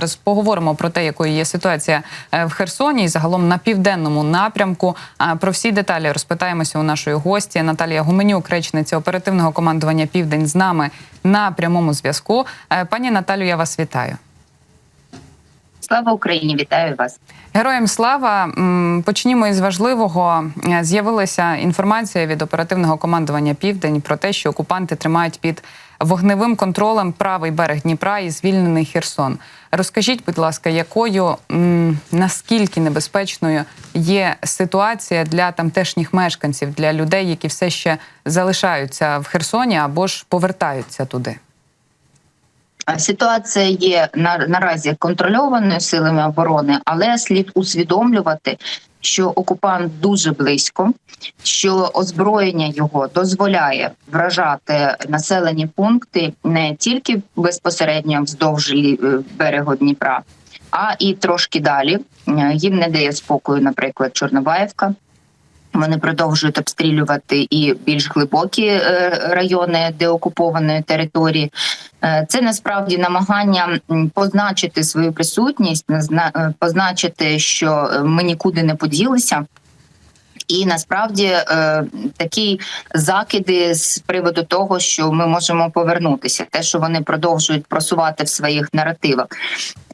Зараз поговоримо про те, якою є ситуація е, в Херсоні і загалом на південному напрямку. А Про всі деталі розпитаємося у нашої гості Наталія Гуменюк, речниця оперативного командування Південь з нами на прямому зв'язку. Е, Пані Наталю, я вас вітаю. Слава Україні! Вітаю вас. Героям слава почнімо із важливого. Е, З'явилася інформація від оперативного командування Південь про те, що окупанти тримають під вогневим контролем правий берег Дніпра і звільнений Херсон. Розкажіть, будь ласка, якою м, наскільки небезпечною є ситуація для тамтешніх мешканців, для людей, які все ще залишаються в Херсоні або ж повертаються туди? Ситуація є на, наразі контрольованою силами оборони, але слід усвідомлювати, що окупант дуже близько, що озброєння його дозволяє вражати населені пункти не тільки безпосередньо вздовж е, берегу Дніпра, а і трошки далі. Е, Їм не дає спокою, наприклад, Чорнобаївка. Вони продовжують обстрілювати і більш глибокі е, райони деокупованої території. Е, Це насправді намагання позначити свою присутність, е, позначити, що ми нікуди не поділися. І насправді е, такі закиди з приводу того, що ми можемо повернутися, те, що вони продовжують просувати в своїх наративах.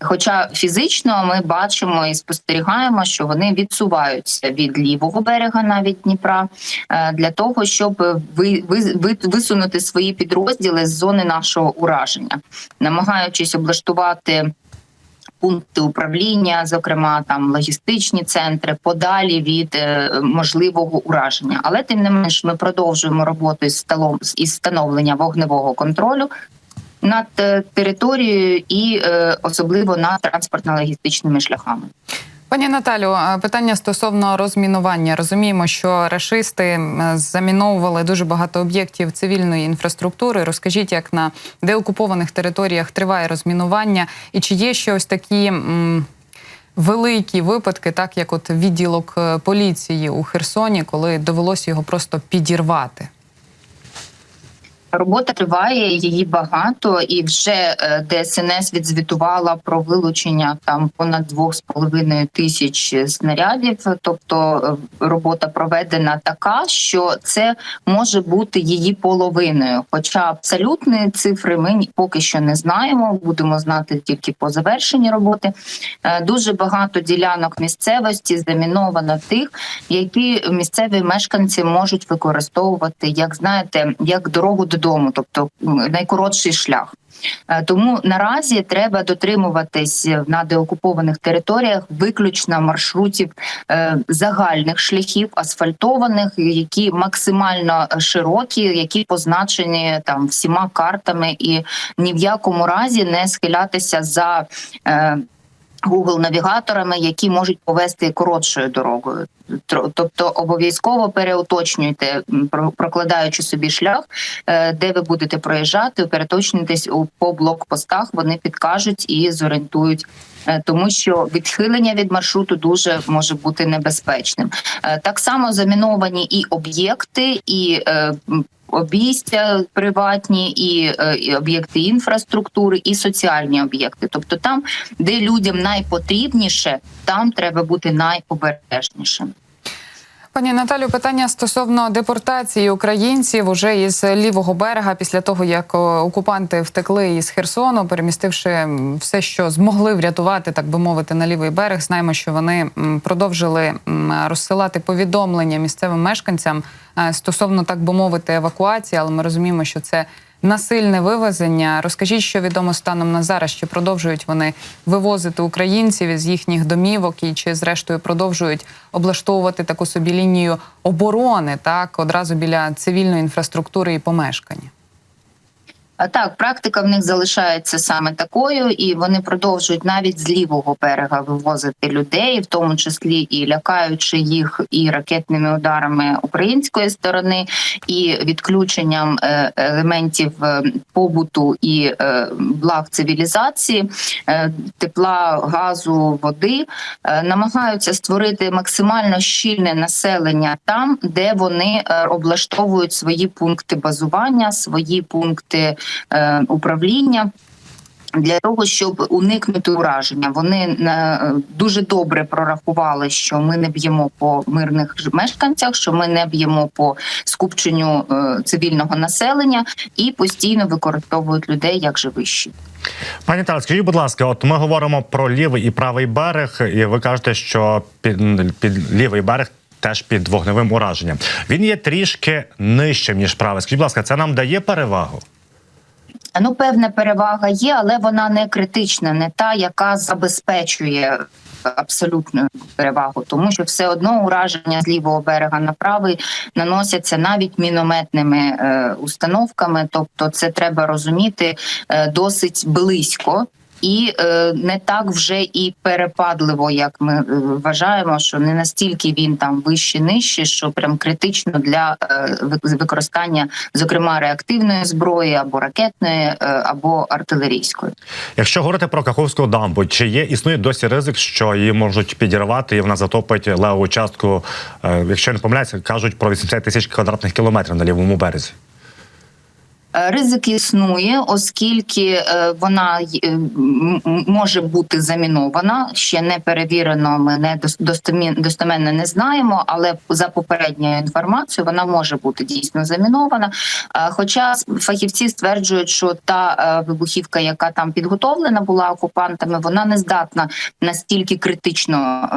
Хоча фізично ми бачимо і спостерігаємо, що вони відсуваються від лівого берега, навіть Дніпра, е, для того, щоб ви, ви, ви- висунути свої підрозділи з зони нашого ураження, намагаючись облаштувати. Пункти управління, зокрема там логістичні центри, подалі від е, можливого ураження. Але тим не менш, ми продовжуємо роботу із столом із встановлення вогневого контролю над е, територією і е, особливо над транспортно-логістичними шляхами. Пані Наталю, е, питання стосовно розмінування. Розуміємо, що рашисти е, заміновували дуже багато об'єктів цивільної інфраструктури. Розкажіть, як на деокупованих територіях триває розмінування, і чи є ще ось такі м, великі випадки, так як от відділок е, поліції у Херсоні, коли довелося його просто підірвати? Робота триває, її багато, і вже е, ДСНС відзвітувала про вилучення там понад 2,5 тисяч снарядів. Тобто е, робота проведена така, що це може бути її половиною. Хоча абсолютні цифри ми поки що не знаємо, будемо знати тільки по завершенні роботи. Е, Дуже багато ділянок місцевості заміновано тих, які місцеві мешканці можуть використовувати, як знаєте, як дорогу додому, тобто найкоротший шлях. Е, Тому наразі треба дотримуватись на деокупованих територіях виключно маршрутів е, загальних шляхів, асфальтованих, які максимально широкі, які позначені там всіма картами, і ні в якому разі не схилятися за. Google навігаторами, які можуть повести коротшою дорогою, тобто обов'язково переуточнюйте, про- прокладаючи собі шлях, е, де ви будете проїжджати, переточнюйтесь у по блокпостах. Вони підкажуть і зорієнтують. Е, Тому що відхилення від маршруту дуже може бути небезпечним. Е, Так само заміновані і об'єкти, і е, обійстя приватні, і, і об'єкти інфраструктури, і соціальні об'єкти. Тобто, там, де людям найпотрібніше, там треба бути найобережнішим. Пані Наталю, питання стосовно депортації українців уже із лівого берега після того, як окупанти втекли із Херсону, перемістивши все, що змогли врятувати, так би мовити, на лівий берег. Знаємо, що вони продовжили розсилати повідомлення місцевим мешканцям е, стосовно, так би мовити, евакуації, але ми розуміємо, що це насильне вивезення. Розкажіть, що відомо станом на зараз, чи продовжують вони вивозити українців із їхніх домівок, і чи зрештою продовжують облаштовувати таку собі лінію оборони, так одразу біля цивільної інфраструктури і помешкання. Так, практика в них залишається саме такою, і вони продовжують навіть з лівого берега вивозити людей, в тому числі і лякаючи їх і ракетними ударами української сторони, і відключенням е, елементів е, побуту і е, благ цивілізації, тепла, газу, води, намагаються створити максимально щільне населення там, де вони облаштовують свої пункти базування, свої пункти управління. Для того щоб уникнути ураження, вони е, дуже добре прорахували, що ми не б'ємо по мирних мешканцях, що ми не б'ємо по скупченню е, цивільного населення і постійно використовують людей як живищі. Пані Тара, скажіть, будь ласка, от ми говоримо про лівий і правий берег, і ви кажете, що під, під лівий берег. Теж під вогневим ураженням. Він є трішки нижчим, ніж правий. Скажіть, будь ласка, це нам дає перевагу? Ну, певна перевага є, але вона не критична, не та, яка забезпечує абсолютну перевагу, тому що все одно ураження з лівого берега на правий наносяться навіть мінометними е, установками. Тобто, це треба розуміти е, досить близько. І е, не так вже і перепадливо, як ми е, вважаємо, що не настільки він там вище нижче, що прям критично для е, використання, зокрема реактивної зброї або ракетної, або артилерійської. Якщо говорити про Каховську дамбу, чи є існує досі ризик, що її можуть підірвати і вона затопить леву частку? Якщо не помиляюся, кажуть про 80 тисяч квадратних кілометрів на лівому березі. Е, Ризик існує, оскільки е, вона може бути замінована. Ще не перевірено. Ми не дос- достеменно не знаємо, але за попередньою інформацією вона може бути дійсно замінована. Е, Хоча фахівці стверджують, що та вибухівка, яка там підготовлена була окупантами, вона не здатна настільки критично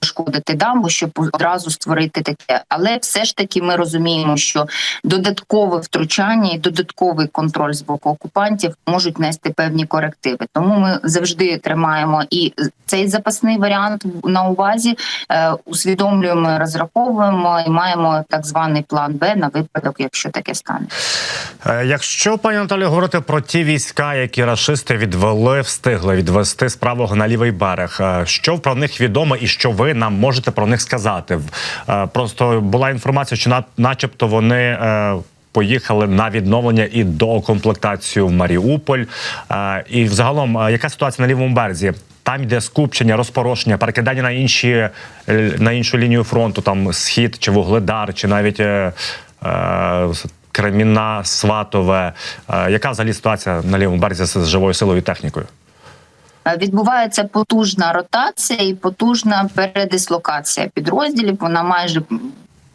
пошкодити дамбу, щоб одразу створити таке. Але все ж таки ми розуміємо, що додаткове втручання і додатковий контроль з боку окупантів можуть нести певні корективи. Тому ми завжди тримаємо і цей запасний варіант на увазі, е, усвідомлюємо, розраховуємо і маємо так званий план Б на випадок, якщо таке стане. Е, Якщо пані Наталі говорити про ті війська, які рашисти відвели, встигли відвести з правого на лівий берег, е, що про них відомо і що ви нам можете про них сказати? Просто була інформація, що начебто вони. Поїхали на відновлення і доукомплектацію в Маріуполь. Е, І взагалом, е, яка ситуація на лівому березі? Там йде скупчення, розпорошення, перекидання на інші е, на іншу лінію фронту, там схід чи вугледар, чи навіть е, е, Креміна, Сватове. Е, Яка взагалі ситуація на лівому березі з живою силою і технікою? Відбувається потужна ротація і потужна передислокація підрозділів. Вона майже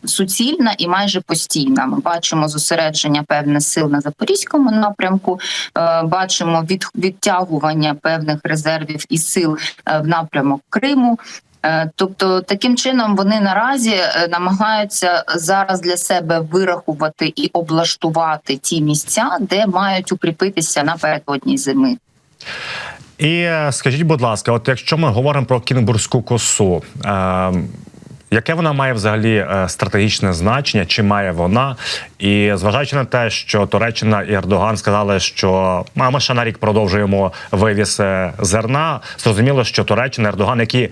суцільна і майже постійна. Ми бачимо зосередження певних сил на запорізькому напрямку. е, Бачимо від, відтягування певних резервів і сил е, в напрямок Криму. Е, Тобто таким чином вони наразі намагаються зараз для себе вирахувати і облаштувати ті місця, де мають укріпитися напередодні зими. І скажіть, будь ласка, от якщо ми говоримо про Кінбурзьку косу, яке вона має взагалі е, стратегічне значення? Чи має вона? І зважаючи на те, що Туреччина і Ердоган сказали, що «А ми ще на рік продовжуємо вивіз е, зерна, зрозуміло, що Туреччина Ердоган, які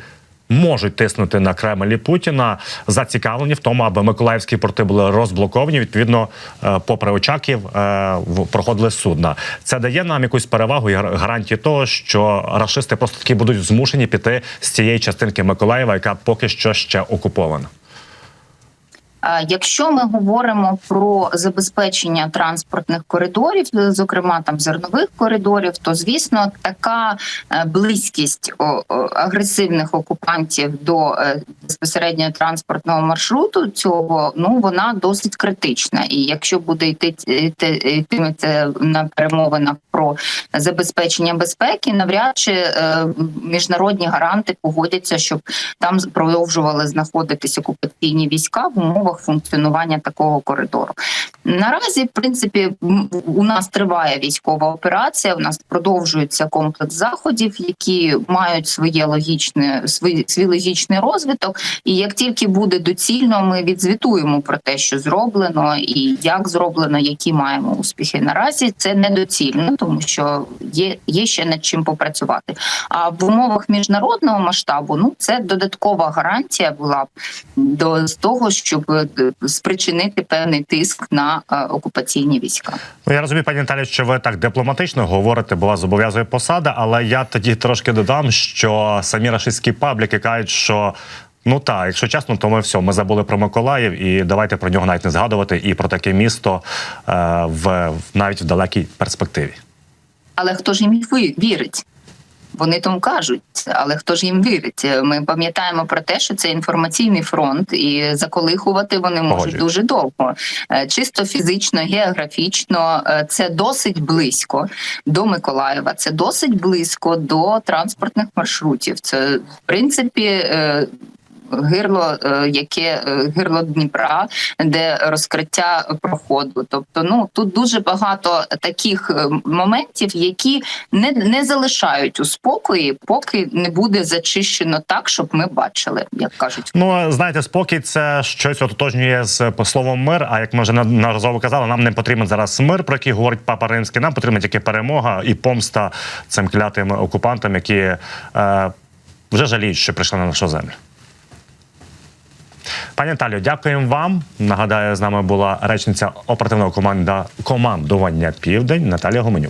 можуть тиснути на Кремль Путіна, зацікавлені в тому, аби миколаївські порти були розблоковані. Відповідно, е, попри очаків, е, проходили судна. Це дає нам якусь перевагу і гарантію того, що рашисти просто таки будуть змушені піти з цієї частинки Миколаєва, яка поки що ще окупована. Якщо ми говоримо про забезпечення транспортних коридорів, зокрема там зернових коридорів, то звісно така е, близькість агресивних окупантів до е, безпосередньо транспортного маршруту цього ну вона досить критична. І якщо буде йти йти, йтиметься на перемовинах про забезпечення безпеки, навряд чи е, міжнародні гаранти погодяться, щоб там продовжували знаходитись окупаційні війська в умовах функціонування такого коридору. Наразі, в принципі, у нас триває військова операція. У нас продовжується комплекс заходів, які мають своє логічне свій, свій логічний розвиток. І як тільки буде доцільно, ми відзвітуємо про те, що зроблено, і як зроблено, які маємо успіхи. Наразі це недоцільно, тому що є, є ще над чим попрацювати. А в умовах міжнародного масштабу ну це додаткова гарантія була до того, щоб спричинити певний тиск на е, окупаційні війська. Ну, я розумію, пані Наталі, що ви так дипломатично говорите, вас зобов'язує посада, але я тоді трошки додам, що самі рашистські пабліки кажуть, що. Ну так, якщо чесно, то ми все, ми забули про Миколаїв, і давайте про нього навіть не згадувати, і про таке місто е, в навіть в далекій перспективі. Але хто ж їм вірить? Вони тому кажуть, але хто ж їм вірить? Ми пам'ятаємо про те, що це інформаційний фронт, і заколихувати вони можуть Погоджуюсь. дуже довго. Е, Чисто фізично, географічно, е, це досить близько до Миколаєва. Це досить близько до транспортних маршрутів. Це в принципі. Гирло, е, яке е, гирло Дніпра, де розкриття проходу. Тобто, ну тут дуже багато таких е, моментів, які не, не залишають у спокої, поки не буде зачищено так, щоб ми бачили, як кажуть. Ну знаєте, спокій це щось ототожнює з словом мир. А як ми вже неодноразово казали, нам не потрібен зараз мир, про який говорить папа римський. Нам потрібна тільки перемога і помста цим клятим окупантам, які е, вже жаліють, що прийшли на нашу землю. Пані Наталію, дякуємо вам. Нагадаю, з нами була речниця оперативного команда командування Південь Наталія Гуменюк.